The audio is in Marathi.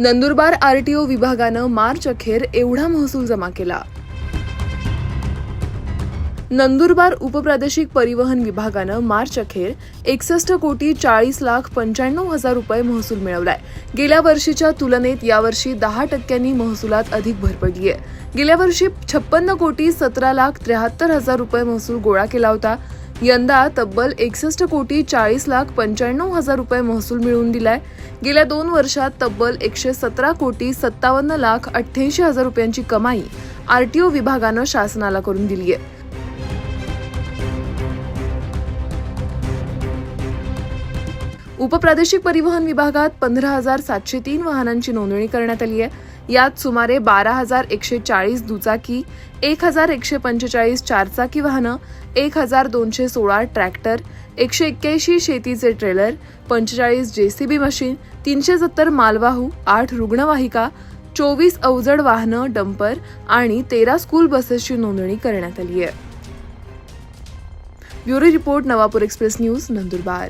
नंदुरबार आरटीओ विभागानं मार्च अखेर एवढा महसूल जमा केला. नंदुरबार उपप्रादेशिक परिवहन विभागानं मार्च अखेर एकसष्ट कोटी चाळीस लाख पंच्याण्णव हजार रुपये महसूल मिळवलाय. गेल्या वर्षीच्या तुलनेत यावर्षी दहा टक्क्यांनी महसुलात अधिक भर पडली आहे गेल्या वर्षी छप्पन्न कोटी सतरा लाख त्र्याहत्तर हजार रुपये महसूल गोळा केला होता. यंदा तब्बल एकसष्ट कोटी चाळीस लाख पंच्याण्णव हजार रुपये महसूल मिळवून दिलाय. गेल्या दोन वर्षात तब्बल एकशे सतरा कोटी सत्तावन्न लाख अठ्ठ्याऐंशी हजार रुपयांची कमाई आरटीओ विभागानं शासनाला करून दिली आहे उपप्रादेशिक परिवहन विभागात पंधरा हजार सातशे तीन वाहनांची नोंदणी करण्यात आली आहे यात सुमारे बारा हजार एकशे चाळीस दुचाकी एक हजार एकशे पंचेचाळीस चारचाकी वाहनं एक हजार दोनशे सोळा ट्रॅक्टर एकशे एक्क्याऐंशी शेतीचे ट्रेलर पंचेचाळीस जेसीबी मशीन तीनशे सत्तर मालवाहू आठ रुग्णवाहिका चोवीस अवजड वाहनं डंपर आणि तेरा स्कूल बसेसची नोंदणी करण्यात आली आहे. Bureau report Navapur express news Nandurbar.